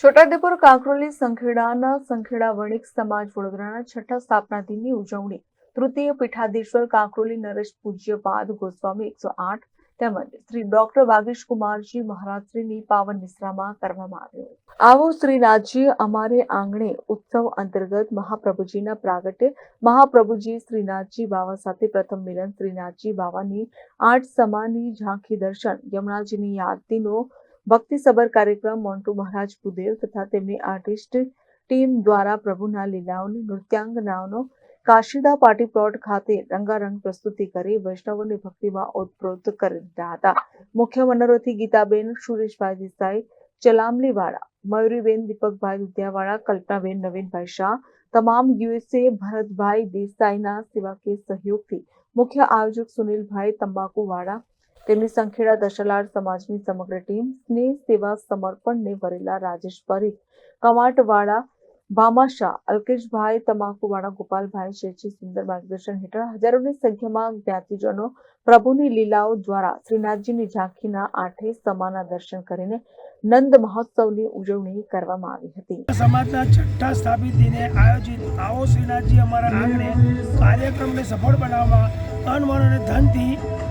છોટાઉદેપુર કાંકરોલી સંખેડાના સંખેડા વણિક સમાજ વડોદરાના છઠ્ઠા સ્થાપના દિનની ઉજવણી. તૃતીય પીઠાધીશ્વર કાંકરોલી નરેશ પૂજ્યપાદ ગોસ્વામી એકસો આઠ તેમજ શ્રી ડોક્ટર વાગીશ કુમારજી મહારાજશ્રીની પાવન નિશ્રામાં કરવામાં આવ્યો આવો શ્રીનાથજી અમારે આંગણે ઉત્સવ અંતર્ગત મહાપ્રભુજીના પ્રાગટ્ય મહાપ્રભુજી શ્રીનાથજી બાવા સાથે પ્રથમ મિલન શ્રીનાથજી બાવાની આઠ સમાની ઝાંખી દર્શન યમુનાજીની યાદીનો ભક્તિસભર કાર્યક્રમ મોન્ટુ મહારાજ ભૂદેવ તથા તેમની આર્ટિસ્ટ ટીમ દ્વારા પ્રભુના લીલાઓની નૃત્યાંગનાઓનો કાશીદા પાર્ટી પ્લોટ ખાતે રંગારંગ પ્રસ્તુતિ કરી વૈષ્ણવોની ભક્તિમાં ઓતપ્રોત કરી દીધા હતા. મુખ્ય મનોરથી ગીતાબેન, સુરેશભાઈ દેસાઈ, ચલામલીવાળા, મયુરીબેન, દીપકભાઈ દુધિયાવાળા, કલ્પનાબેન, નવીનભાઈ શાહ, તમામ યુએસએ ભરતભાઈ દેસાઈના સેવાકીય સહયોગથી મુખ્ય આયોજક સુનિલભાઈ તંબાકુવાળા તેમની સંખેડા દશલાર સમાજની સમગ્ર ટીમ સ્નેહ, સેવા, સમર્પણને વરેલા રાજેશ પરીખ, કમાટવાળા ભામાશા અલ્કેશભાઈ તમાકુવાળા, ગોપાલભાઈ શેઠી સુંદર માર્ગદર્શન હેઠળ હજારોની સંખ્યામાં જ્ઞાતિજનો પ્રભુની લીલાઓ દ્વારા શ્રીનાથજીની ઝાંખીના આઠે સમાના દર્શન કરીને નંદ મહોત્સવની ઉજવણી કરવામાં આવી હતી. સમાજના છઠ્ઠા સ્થાપિત દિને આયોજિત આવો શ્રીનાથજી અમારા આંગણે કાર્યક્રમને સફળ બનાવવા તન અને ધનથી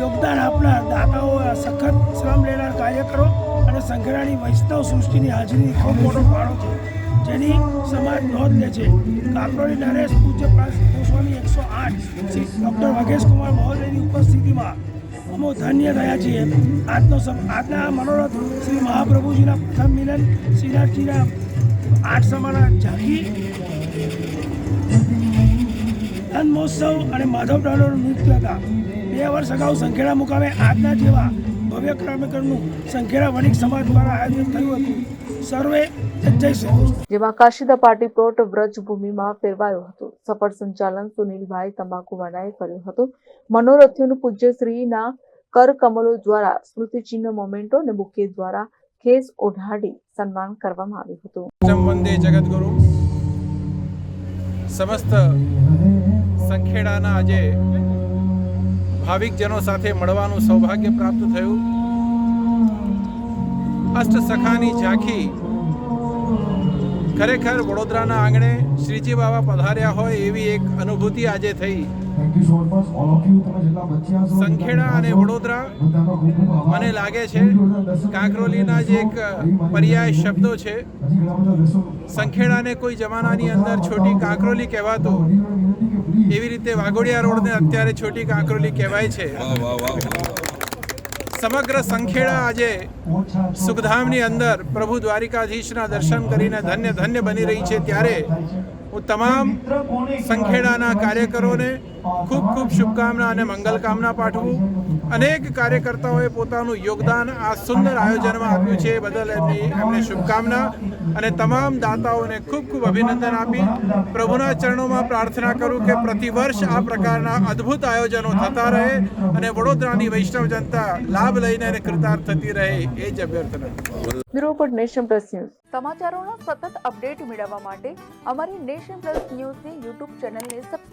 યોગદાન આપનાર દાતાઓ સખત શ્રમ લેનાર કાર્યકરો અને સંઘરાની વૈષ્ણવ સૃષ્ટિની હાજરી ખૂબ મોટો ફાળો છે, જેની સમાજ નોંધ લે છે. કાકરોલી નરેશ પૂજ્ય ગોસ્વામી એકસો આઠ શ્રી ડૉક્ટર વાઘેશ કુમાર મહોદયની ઉપસ્થિતિમાં અમો ધન્ય થયા છીએ. આજનો આજના આ મનોરથ શ્રી મહાપ્રભુજીના પ્રથમ મિલન શ્રીનાથજીના આઠ સમાના ઝાંખી મહોત્સવ અને માધવ ડાલોનું નૃત્ય હતા બે વર્ષ અગાઉ સંખેડા મુકામે આજના જેવા ભવ્ય કાર્યક્રમનું સંખેડા વણિક સમાજ દ્વારા આયોજન થયું હતું. સર્વે જેમાં કાશીદા પાર્ટી પ્લોટ વ્રજભૂમિમાં ફેરવાયો હતો. સફળ સંચાલન સુનિલભાઈ તંબાકુવાડાએ કર્યું હતું. મનોરથ્યોનું પૂજ્ય શ્રીના કર કમલો દ્વારા સ્મૃતિચિહ્ન મોમેન્ટો અને બુકે દ્વારા ખેસ ઓઢાડી સન્માન કરવામાં આવ્યું હતું. વંદે જગદગુરુ. સમસ્ત સંખેડાના આજે ભાવિકજનો સાથે મળવાનું સૌભાગ્ય પ્રાપ્ત થયું. અષ્ટ સખાની ઝાંખી ખરેખર વડોદરાના આંગણે શ્રીજી બાબા પધાર્યા હોય એવી એક અનુભૂતિ આજે થઈ. સંખેડા અને વડોદરા મને લાગે છે કાંકરોલીના જે એક પર્યાય શબ્દો છે. સંખેડાને કોઈ જમાનાની અંદર છોટી કાંકરોલી કહેવાતો. એવી રીતે વાઘોડિયા રોડને અત્યારે છોટી કાંકરોલી કહેવાય છે. સમગ્ર સંખેડા આજે સુખધામની અંદર પ્રભુ દ્વારિકાધીશના દર્શન કરીને ધન્ય ધન્ય બની રહી છે. ત્યારે હું તમામ સંખેડાના કાર્યકરોને ખૂબ ખૂબ શુભકામના અને મંગલ કામના પાઠવું. અનેક કાર્યકર્તાઓએ પોતાનું યોગદાન આ સુંદર આયોજનમાં આપ્યું છે. બદલ એમની એમને શુભકામના અને તમામ દાતાઓને ખૂબ ખૂબ અભિનંદન આપી. પ્રભુના ચરણોમાં પ્રાર્થના કરું કે પ્રતિવર્ષ આ પ્રકારના અદ્ભુત આયોજનો થતા રહે અને વડોદરાની વૈષ્ણવ જનતા લાભ લઈને અને કૃતાર્થ થતી રહે એ જ અભ્યર્થના. Bureau report nation plus news. સમાચારોના સતત અપડેટ મેળવવા માટે અમારી નેશન પ્લસ ન્યૂઝની યુટ્યુબ ચેનલને